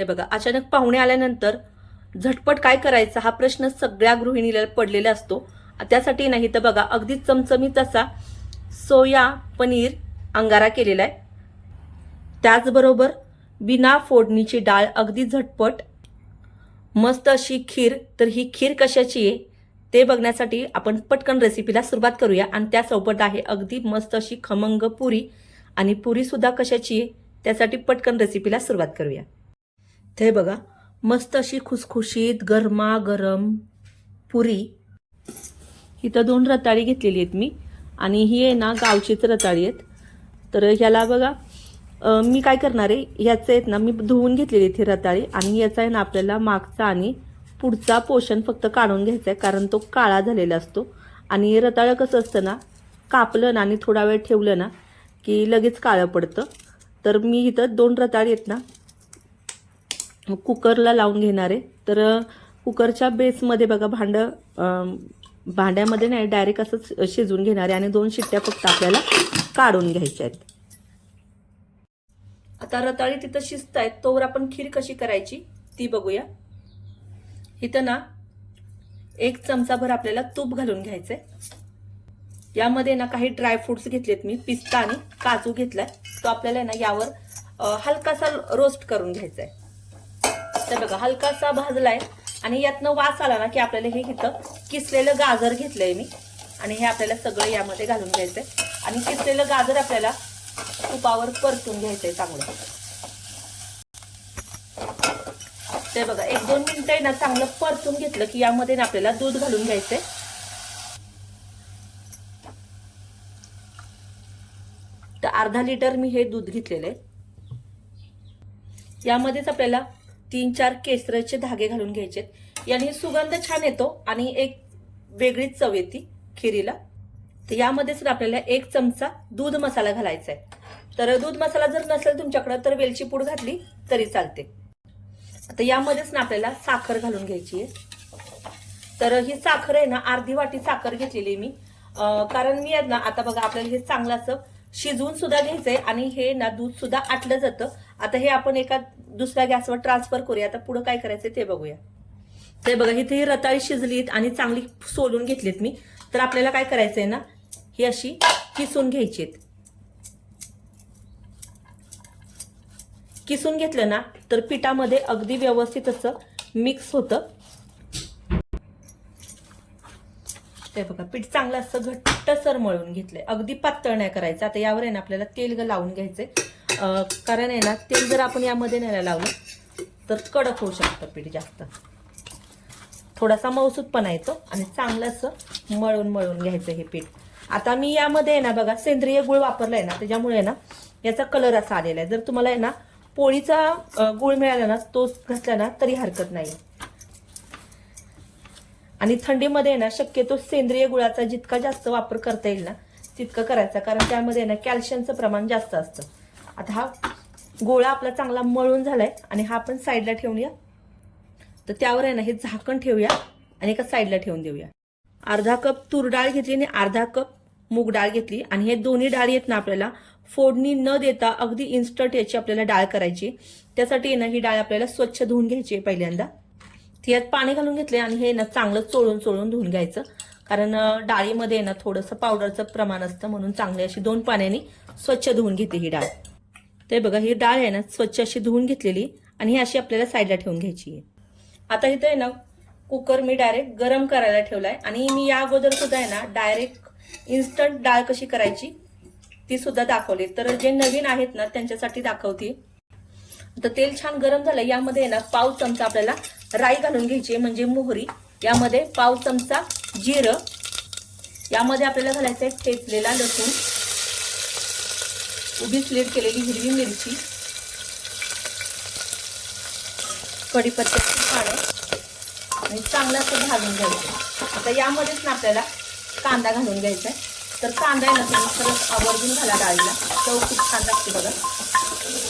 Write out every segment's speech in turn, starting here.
ते बघा. अचानक पाहुणे आल्यानंतर झटपट काय करायचा हा प्रश्न सगळ्या गृहिणीला पडलेला असतो. त्यासाठी नाही तर बघा अगदी चमचमीत असा सोया पनीर अंगारा केलेला आहे. त्याचबरोबर बिना फोडणीची डाळ अगदी झटपट. मस्त अशी खीर तर ही खीर कशाची आहे? ते बघण्यासाठी आपण पटकन रेसिपीला सुरुवात करूया. आणि त्यासोबत आहे अगदी मस्त अशी खमंग पुरी. आणि पुरीसुद्धा कशाची आहे? त्यासाठी पटकन रेसिपीला सुरुवात करूया. ते बघा मस्त अशी खुसखुशीत गरमागरम पुरी. इथं दोन रताळी घेतलेली आहेत मी आणि ही आहे ना गावचीच रताळी आहेत. तर ह्याला बघा मी काय करणार आहे ह्याचं आहेत ना मी धुवून घेतलेली आहेत ही रताळी आणि याचा आहे ना आपल्याला मागचा आणि पुढचा पोषण फक्त काढून घ्यायचा आहे कारण तो काळा झालेला असतो. आणि रताळं कसं असतं ना कापलं ना आणि थोडा वेळ ठेवलं ना की लगेच काळं पडतं. तर मी इथं दोन रताळी आहेत ना कुकरला लावून घेणार आहे. तर कुकरच्या बेसमध्ये बघा भांडं भांड्यामध्ये नाही डायरेक्ट असंच शिजवून घेणार आहे आणि दोन शिट्ट्या फक्त आपल्याला काढून घ्यायच्या आहेत. आता रताळी तिथं शिजत आहेत. तोवर आपण खीर कशी करायची ती बघूया. इथं ना एक चमचाभर आपल्याला तूप घालून घ्यायचंय. यामध्ये ना काही ड्रायफ्रुट्स घेतलेत मी पिस्ता आणि काजू घेतलाय. तो आपल्याला ना यावर हलकासा रोस्ट करून घ्यायचा आहे तर बघा हलकासा भाजलाय आणि यातनं वास आला ना की आपल्याला हे इथं किसलेलं गाजर घेतलंय मी. आणि हे आपल्याला सगळं यामध्ये घालून घ्यायचंय. आणि किसलेलं गाजर आपल्याला तुपावर परतून घ्यायचंय चांगलं. ते बघा एक दोन मिनिटं आहे ना चांगलं परतून घेतलं की यामध्ये ना आपल्याला दूध घालून घ्यायचंय. तर अर्धा लिटर मी हे दूध घेतलेलं आहे. यामध्येच आपल्याला तीन चार केसरचे धागे घालून घ्यायचे याने सुगंध छान येतो आणि एक वेगळीच चव येते खिरीला. तर यामध्येच ना आपल्याला एक चमचा दूध मसाला घालायचा आहे तर दूध मसाला जर नसेल तुमच्याकडे तर वेलची पूड घातली तरी चालते. आता यामध्येच ना आपल्याला साखर घालून घ्यायची आहे तर ही साखर आहे ना अर्धी वाटी साखर घेतलेली मी. कारण मी ना आता बघा आपल्याला हे चांगलं असं शिजवून सुद्धा घ्यायचंय आणि हे ना दूध सुद्धा आटलं जातं. आता हे आपण एका दुसऱ्या गॅसवर ट्रान्सफर करूया. आता पुढे काय करायचंय ते बघूया. ते बघा इथे ही रताळी शिजलीत आणि चांगली सोलून घेतलीत मी. तर आपल्याला काय करायचंय ना ही अशी किसून घ्यायची किसून घेतलं ना तर पिठामध्ये अगदी व्यवस्थित असं मिक्स होतं. ते बघा पीठ चांगलं असं घट्ट सर मळून घेतलंय. अगदी पातळ नाही करायचं. आता यावर आहे ना आपल्याला तेल लावून घ्यायचंय. कारण आहे ना तेल जर आपण यामध्ये नाही लावलं तर कडक होऊ शकतं पीठ जास्त. थोडासा मौसूदपणा येतो आणि चांगलं असं मळून मळून घ्यायचं हे पीठ. आता मी यामध्ये आहे ना बघा सेंद्रिय गुळ वापरलाय ना त्याच्यामुळे आहे ना याचा कलर असा आलेला आहे. जर तुम्हाला आहे ना पोळीचा गुळ मिळाला ना तो घातला ना तरी हरकत नाही. आणि थंडीमध्ये ना शक्यतो सेंद्रिय गुळाचा जितका जास्त वापर करता येईल ना तितकं करायचा. कारण त्यामध्ये ना कॅल्शियमचं प्रमाण जास्त असतं. आता हा गोळा आपला चांगला मळून झालाय आणि हा आपण साईडला ठेवूया तर त्यावर आहे ना हे झाकण ठेवूया आणि एका साईडला ठेवून देऊया. अर्धा कप तूर डाळ घेतली आणि अर्धा कप मूग डाळ घेतली. आणि हे दोन्ही डाळ येत ना आपल्याला फोडणी न देता अगदी इन्स्टंट याची आपल्याला डाळ करायची. त्यासाठी ना ही डाळ आपल्याला स्वच्छ धुवून घ्यायची आहे पहिल्यांदा. ती यात पाणी घालून घेतले आणि हे ना चांगलं चोळून चोळून धुवून घ्यायचं. कारण डाळीमध्ये ना थोडंसं पावडरचं प्रमाण असतं म्हणून चांगली अशी दोन पाण्याने स्वच्छ धुवून घेते ही डाळ. ते बघा ही डाळ आहे ना स्वच्छ अशी धुवून घेतलेली आणि ही अशी आपल्याला साईडला ठेवून घ्यायची आहे. आता इथं आहे ना कुकर मी डायरेक्ट गरम करायला ठेवला आहे आणि मी या अगोदर सुद्धा आहे ना डायरेक्ट इन्स्टंट डाळ कशी करायची ती सुद्धा दाखवली. तर जे नवीन आहेत ना त्यांच्यासाठी दाखवते. तर तेल छान गरम झालं यामध्ये आहे ना पाव चमचा आपल्याला राई घालून घ्यायची आहे, म्हणजे मोहरी. यामध्ये पाव चमचा जिरं. यामध्ये आपल्याला घालायचं आहे ठेचलेला लसूण. उभी स्लेट केलेली हिरवी मिरची. कढीपत्त्याची पानं. आणि चांगलं असं घालून घ्यायचं. आता यामध्येच ना आपल्याला कांदा घालून घ्यायचा आहे. तर कांदा आहे ना तुम्ही परत आवर्जून घाला डाळीला. चव खूप छान लागते बघा.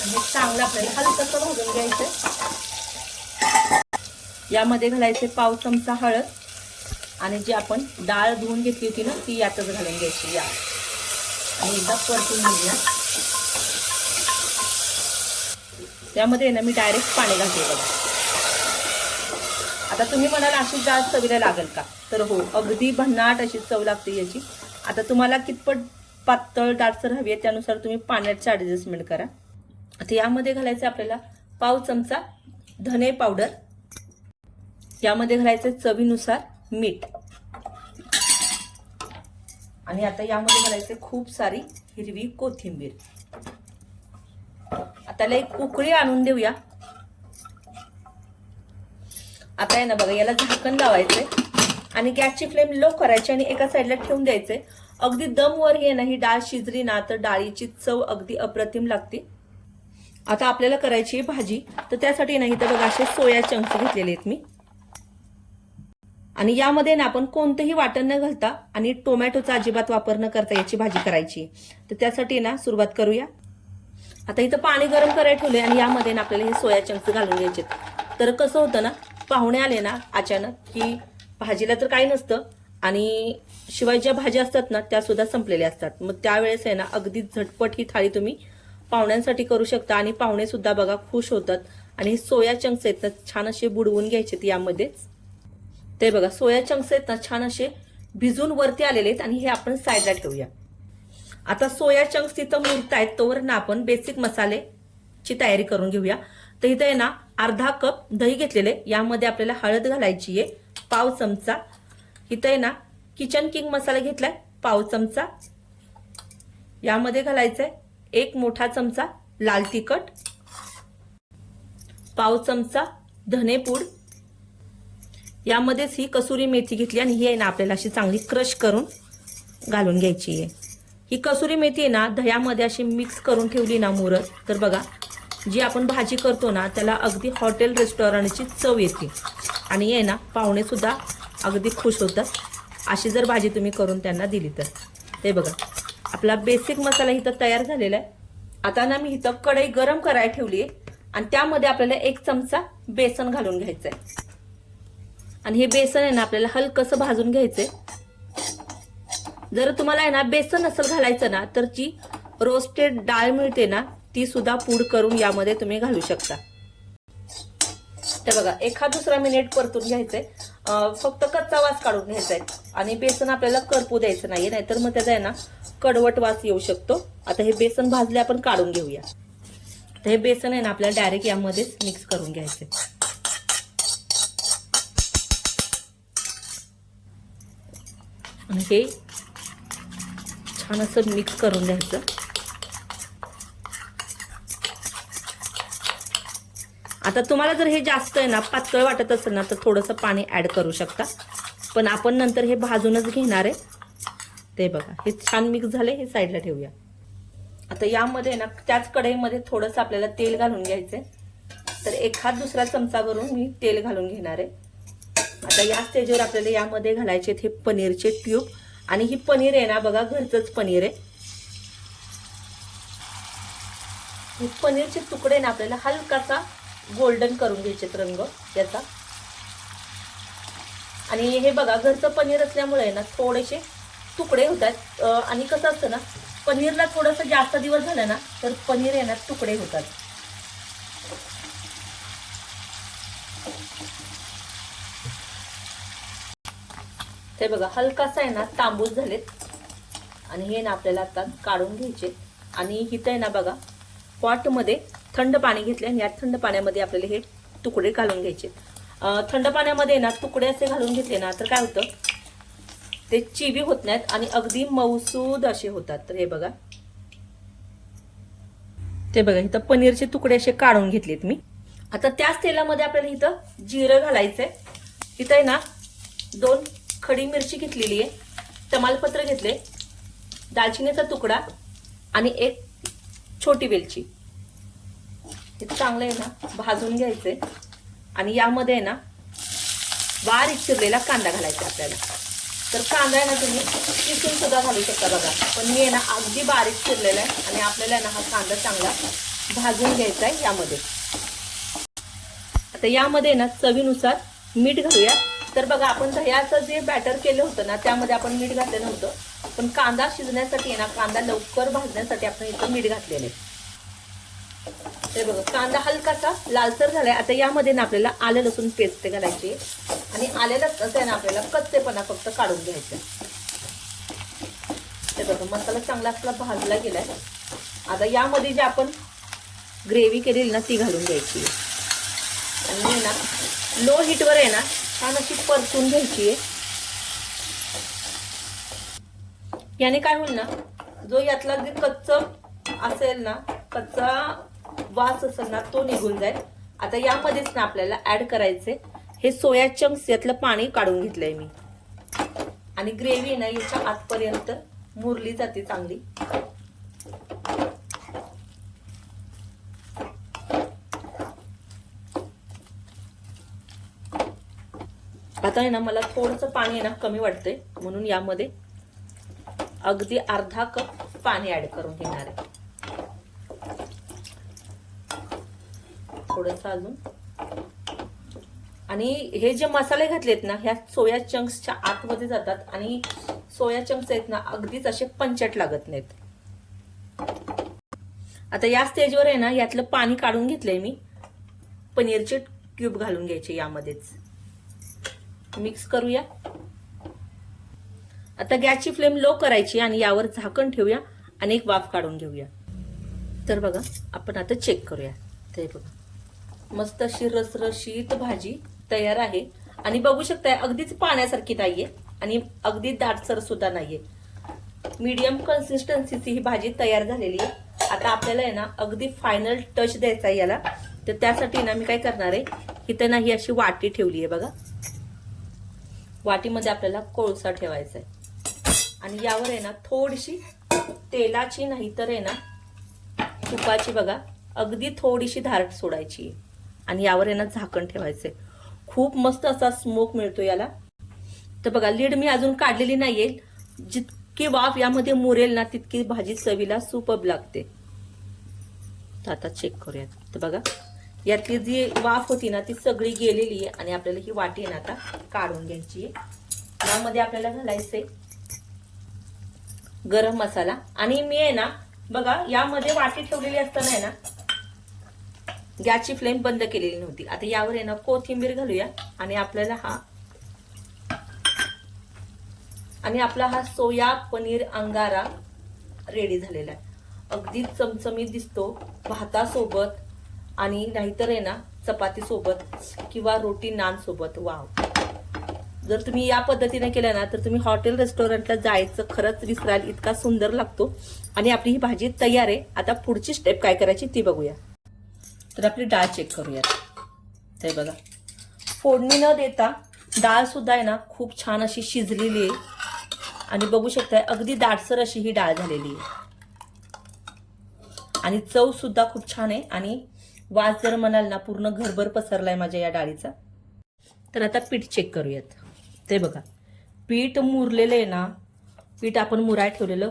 आणि चांगलं आपल्याला हलकंसं भाजून घ्यायचं यामध्ये घालायचे पाव चमचा हळद. आणि जी आपण डाळ धुवून घेतली होती ना ती यातच घालून घ्यायची या. आणि एकदा परतून घेऊया. यामध्ये आहे ना मी डायरेक्ट पाणी घालते बघा. आता तुम्ही म्हणाल अशी डाळ चवीला लागेल का? तर हो अगदी भन्नाट अशी चव लागते याची. आता तुम्हाला कितपत पातळ डाळसर हवी आहे त्यानुसार तुम्ही पाण्याची ॲडजस्टमेंट करा. आता यामध्ये घालायचं आपल्याला पाव चमचा धने पावडर यामध्ये घालायचं चवीनुसार मीठ. आणि आता यामध्ये घालायचं खूप सारी हिरवी कोथिंबीर. त्याला एक उकळी आणून देऊया. आता आहे ना बघा याला झाकण लावायचंय. आणि गॅसची फ्लेम लो करायची आणि एका साईडला ठेवून द्यायचंय. अगदी दम वर ये ना ही डाळ शिजली ना तर डाळीची चव अगदी अप्रतिम लागते. आता आपल्याला करायची आहे भाजी. तर त्यासाठी नाही तर बघा असे सोया चंक्स घेतलेले आहेत मी. आणि यामध्ये ना आपण कोणतंही वाटण न घालता आणि टोमॅटोचा अजिबात वापर न करता याची भाजी करायची तर त्यासाठी ना सुरुवात करूया. आता इथं पाणी गरम करायला ठेवले आणि यामध्ये ना आपल्याला हे सोया चंक्स घालून घ्यायचे तर कसं होतं ना पाहुणे आले ना अचानक की भाजीला तर काही नसतं आणि शिवाय ज्या भाज्या असतात ना त्या सुद्धा संपलेल्या असतात. मग त्यावेळेस आहे ना अगदी झटपट ही थाळी तुम्ही पाहुण्यांसाठी करू शकता आणि पाहुणे सुद्धा बघा खुश होतात आणि हे सोया चंक्स आहेत ना छान असे बुडवून घ्यायचे यामध्येच. ते बघा सोया चंक्स आहेत ना छान असे भिजून वरती आलेले आहेत आणि हे आपण साईडला ठेवूया. आता सोया चंक्स तिथं मुरत आहेत तोवर ना आपण बेसिक मसालेची तयारी करून घेऊया. तर इथं आहे ना अर्धा कप दही घेतलेले यामध्ये आपल्याला हळद घालायची आहे पाव चमचा. इथं आहे ना किचन किंग मसाला घेतलाय पाव चमचा. यामध्ये घालायचंय एक मोठा चमचा लाल तिखट. पाव चमचा धनेपूड यामध्येच ही कसुरी मेथी घेतली आणि ही आहे ना आपल्याला अशी चांगली क्रश करून घालून घ्यायची आहे. ही कसुरी मेथी आहे ना दह्यामध्ये अशी मिक्स करून ठेवली ना मुरत. तर बघा जी आपण भाजी करतो ना त्याला अगदी हॉटेल रेस्टॉरंटची चव येते. आणि ये ना पाहुणे सुद्धा अगदी खुश होतात. अशी जर भाजी तुम्ही करून त्यांना दिली तर. ते बघा आपला बेसिक मसाला इथं तयार झालेला आहे. आता ना मी इथं कढई गरम करायला ठेवली आहे. आणि त्यामध्ये आपल्याला एक चमचा बेसन घालून घ्यायचं आहे आणि हे बेसन आहे ना आपल्याला हलकंसं भाजून घ्यायचं आहे जर तुम्हाला आहे ना बेसन नसेल घालायचं ना तर जी रोस्टेड डाळ मिळते ना ती सुद्धा पूड करून यामध्ये तुम्ही घालू शकता. ते बघा एखाद दुसरा मिनिट परतून घ्यायचंय. फक्त कच्चा वास काढून घ्यायचा आहे आणि बेसन आपल्याला करपू द्यायचं नाहीये नाहीतर मग त्याचा आहे ना कडवट वास येऊ शकतो. आता हे बेसन भाजले आपण काढून घेऊया. तर हे बेसन आहे ना आपल्याला डायरेक्ट यामध्येच मिक्स करून घ्यायचंय. आणि हे छान असं मिक्स करून घ्यायचं. आता तुम्हाला जर हे जास्त आहे ना पातळ वाटत असेल ना तर थोडंसं पाणी ॲड करू शकता. पण आपण नंतर हे भाजूनच घेणार आहे. ते बघा हे छान मिक्स झाले हे साईडला ठेवूया. आता यामध्ये ना त्याच कढईमध्ये थोडंसं आपल्याला तेल घालून घ्यायचंय. तर एखाद दुसरा चमचा करून मी तेल घालून घेणार आहे. आता या स्टेजवर आपल्याला यामध्ये घालायचे हे पनीरचे ट्यूब आणि ही पनीर आहे ना बघा घरचंच पनीर आहे. पनीरचे तुकडे ना आपल्याला हलकासा गोल्डन करून घ्यायचे रंग याचा. आणि हे बघा घरचं पनीर असल्यामुळे ना थोडेसे तुकडे होतात आणि कसं असतं ना पनीरला थोडंसं जास्त दिवस झालं ना तर पनीर आहे ना तुकडे होतात. ते बघा हलकासा आहे ना तांबूस झालेत. आणि हे ना आपल्याला आता काढून घ्यायचे. आणि इथं आहे ना बघा पॉटमध्ये थंड पाणी घेतले आणि या थंड पाण्यामध्ये आपल्याला हे तुकडे घालून घ्यायचे. थंड पाण्यामध्ये ना तुकडे असे घालून घेतले ना तर काय होतं? ते चिवी होत नाहीत आणि अगदी मऊसूद असे होतात. तर हे बघा. ते बघा इथं पनीरचे तुकडे असे काढून घेतलेत मी. आता त्याच तेलामध्ये आपल्याला इथं जिरं घालायचंय. इथं आहे ना दोन खडी मिरची घेतलेली आहे. तमालपत्र घेतले दालचिनीचा तुकडा आणि एक छोटी वेलची. हे चांगलं आहे ना भाजून घ्यायचंय. आणि यामध्ये आहे ना बारीक चिरलेला कांदा घालायचा आपल्याला. तर कांदा आहे ना तुम्ही किसून सुद्धा घालू शकता बघा. पण मी आहे ना अगदी बारीक चिरलेला आहे आणि आपल्याला आहे ना हा कांदा चांगला भाजून घ्यायचा आहे यामध्ये. आता यामध्ये ना चवीनुसार मीठ घालूया. तर बघा आपण दह्याचं जे बॅटर केलं होतं ना त्यामध्ये आपण मीठ घातलं होतं. पण कांदा शिजण्यासाठी आहे ना कांदा लवकर भाजण्यासाठी आपण इथं मीठ घातलेलं आहे. ते बघा कांदा हलकासा लालसर झालाय. आता यामध्ये ना आपल्याला आलं लसूण पेस्ट घालायची आणि आले लसणाचं आहे ना आपल्याला कच्चेपणा फक्त काढून घ्यायचं ते बघा मसाला चांगला आपला भाजला गेलाय. आता यामध्ये जे आपण ग्रेव्ही केलेली ना ती घालून घ्यायची आणि ना लो हीटवर आहे ना छान अशी परतून घ्यायची आहे. याने काय होईल ना जो यातला जे कच्च असेल ना कच्चा वास असेल ना तो निघून जाईल. आता यामध्येच ना आपल्याला ऍड करायचे हे सोया चंक्स यातलं पाणी काढून घेतलंय मी. आणि ग्रेव्ही ना याच्या आतपर्यंत मुरली जाते चांगली. आता आहे ना मला थोडंसं पाणी आहे ना कमी वाटतंय म्हणून यामध्ये अगदी अर्धा कप पाणी ऍड करून घेणार आहे. थोडस अजून. आणि हे जे मसाले घातलेत ना ह्या सोया चंक्सच्या आतमध्ये जातात आणि सोया चंक्स आहेत ना अगदीच असे पंचट लागत नाहीत. आता या स्टेजवर आहे ना यातलं पाणी काढून घेतलंय मी. पनीरचे क्यूब घालून घ्यायचे यामध्येच. मिक्स करूया. आता गॅसची फ्लेम लो करायची आणि यावर झाकण ठेवूया आणि एक वाफ काढून घेऊया. तर बघा आपण आता चेक करूया. ते बघा. मस्त अशी रसरशीत भाजी तयार आहे. आणि बघू शकताय अगदीच पाण्यासारखी नाहीये आणि अगदी दाटसर सुद्धा नाहीये. मीडियम कन्सिस्टन्सीची ही भाजी तयार झालेली आहे. आता आपल्याला आहे ना अगदी फायनल टच द्यायचा आहे याला. तर त्यासाठी ना मी काय करणार आहे इथं ना ही अशी वाटी ठेवली आहे बघा. वाटीमध्ये आपल्याला कोळसा ठेवायचा आहे. आणि यावर आहे ना थोडीशी तेलाची नाही तर आहे ना तुपाची बघा अगदी थोडीशी धार सोडायची. आणि यावर आहे ना झाकण ठेवायचं आहे. खूप मस्त असा स्मोक मिळतो याला. तर बघा लीड मी अजून काढलेली नाहीये. जितकी वाफ यामध्ये मुरेल ना तितकी भाजी चवीला सुपब लागते. तर आता चेक करूयात. तर बघा यातली जी वाफ होती ना ती सगळी गेलेली आहे आणि आपल्याला ही वाटी आहे ना आता काढून घ्यायची आहे. यामध्ये आपल्याला घालायचे गरम मसाला. आणि मी आहे ना बघा यामध्ये वाटी ठेवलेली असताना आहे ना गॅसची फ्लेम बंद केलेली नव्हती. आता यावर आहे ना कोथिंबीर घालूया. आणि आपल्याला हा आणि आपला हा सोया पनीर अंगारा रेडी झालेला आहे. अगदी चमचमीत दिसतो. भातासोबत आणि नाहीतर आहे ना चपाती सोबत किंवा रोटी नान सोबत वाव. जर तुम्ही या पद्धतीने केलं ना तर तुम्ही हॉटेल रेस्टॉरंटला जायचं खरंच विसराल इतका सुंदर लागतो. आणि आपली ही भाजी तयार आहे. आता पुढची स्टेप काय करायची ती बघूया. तर आपली डाळ चेक करूया ते बघा. फोडणी न देता डाळसुद्धा आहे ना खूप छान अशी शिजलेली आहे. आणि बघू शकताय अगदी दाटसर अशी ही डाळ झालेली आहे. आणि चवसुद्धा खूप छान आहे. आणि वास जर म्हणाल ना पूर्ण घरभर पसरलाय माझ्या या डाळीचा. तर आता पीठ चेक करूयात. ते बघा. पीठ मुरलेलं आहे ना पीठ आपण मुराय ठेवलेलं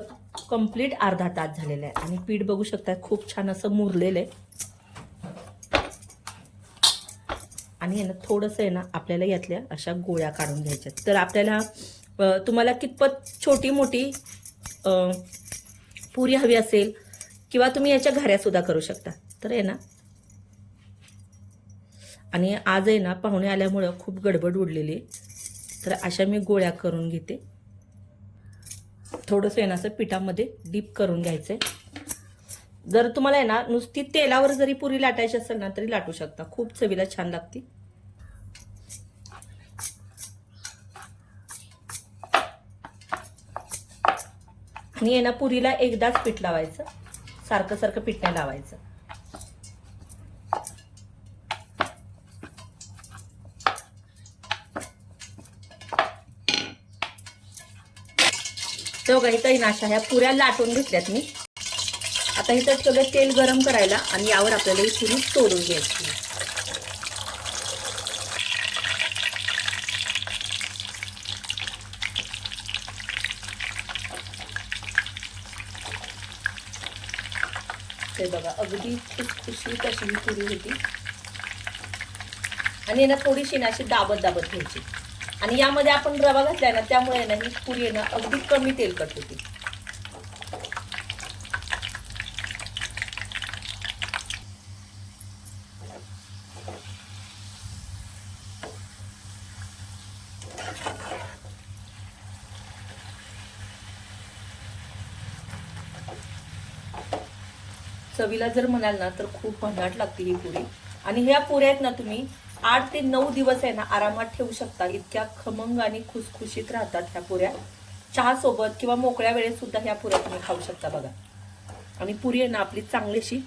कंप्लीट अर्धा तास झालेलं आहे. आणि पीठ बघू शकता खूप छान असं मुरलेलं आहे. आणि आहे ना थोडंसं आहे ना आपल्याला यातल्या अशा गोळ्या काढून घ्यायच्या तर आपल्याला तुम्हाला कितपत छोटी मोठी पुरी हवी असेल किंवा तुम्ही याच्या घाऱ्यासुद्धा करू शकता. तर आहे ना आणि आज आहे ना पाहुणे आल्यामुळं खूप गडबड उडलेली आहे. तर अशा मी गोळ्या करून घेते. थोडंसं आहे ना असं पिठामध्ये डीप करून घ्यायचं आहे जर तुम्हाला आहे ना नुसती तेलावर जरी पुरी लाटायची असेल ना तरी लाटू शकता. खूप चवीला छान लागते. आणि आहे ना पुरीला एकदाच पीठ लावायचं. सारखं सारखं पीठ नाही लावायचं. बघा इथं नाशा ह्या पुऱ्या लाटून घेतल्यात मी. आता इथं सगळं तेल गरम करायला आणि यावर आपल्याला ही पुरी तोडून घ्यायची. ते बघा अगदी खुशी अशी ही पुरी होती. आणि ना थोडीशी ना अशी दाबत दाबत घ्यायची. आणि यामध्ये आपण रवा घातलाय ना त्यामुळे ना ही पुरी ना अगदी कमी तेलकट होती चवीला जर म्हणाल ना तर खूप भन्नाट लागते ही पुरी. आणि ह्या पुऱ्यात ना तुम्ही आठ ते नऊ दिवस आहे ना आरामात ठेवू शकता इतक्या खमंग आणि खुसखुशीत राहतात ह्या पुऱ्या. चहा सोबत किंवा मोकळ्या वेळेत सुद्धा ह्या पुऱ्या तुम्ही खाऊ शकता बघा. आणि पुरी आहे ना आपली चांगलीशी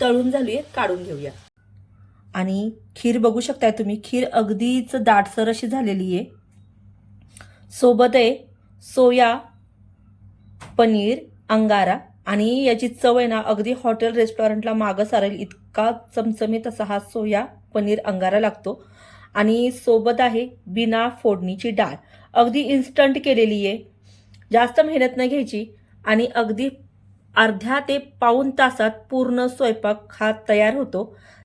तळून झाली आहे काढून घेऊया. आणि खीर बघू शकताय तुम्ही खीर अगदीच दाटसर अशी झालेली आहे. सोबत आहे सोया पनीर अंगारा. आणि याची चव आहे ना अगदी हॉटेल रेस्टॉरंटला मागं सारेल. इतका चमचमीत असा हा सोया पनीर अंगारा लागतो. आणि सोबत आहे बिना फोडणीची डाळ. अगदी इन्स्टंट केलेली आहे. जास्त मेहनत नाही घ्यायची. आणि अगदी अर्ध्या ते पाऊन तासात पूर्ण स्वयंपाक हा तयार होतो.